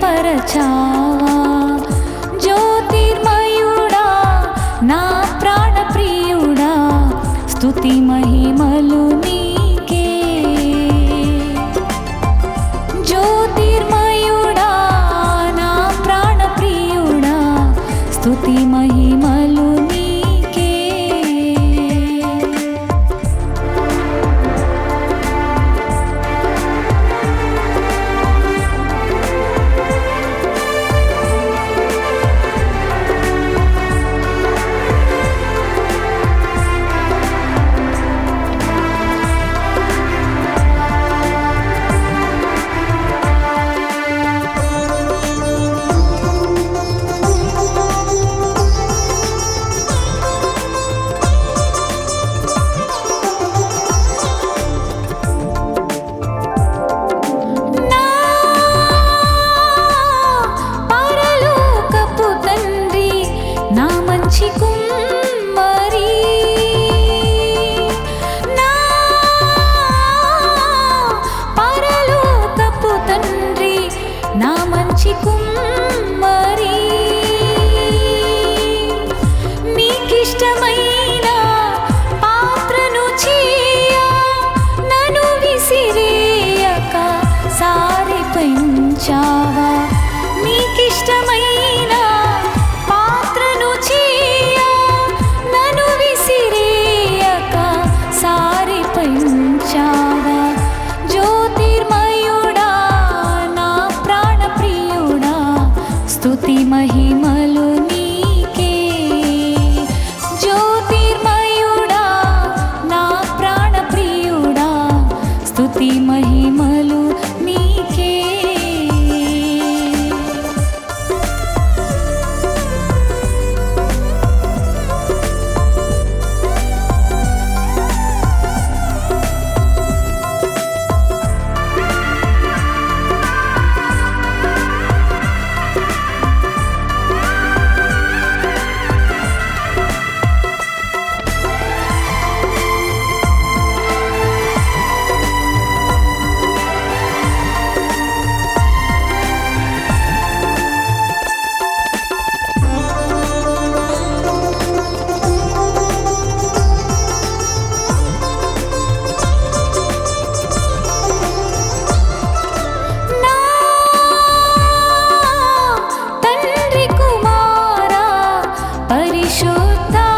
స్థిరపరచావా జ్యోతిర్మయుడా నా ప్రాణప్రియుడా స్తుతి మహిమలు 数到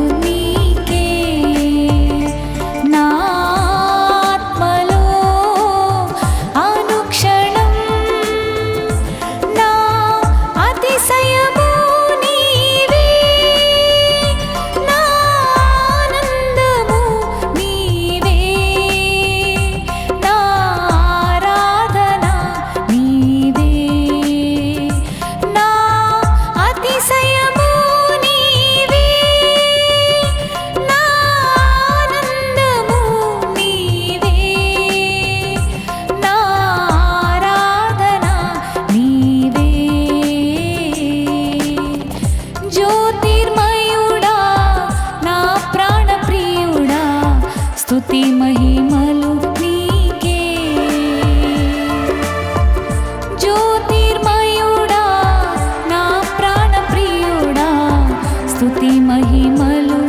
Mama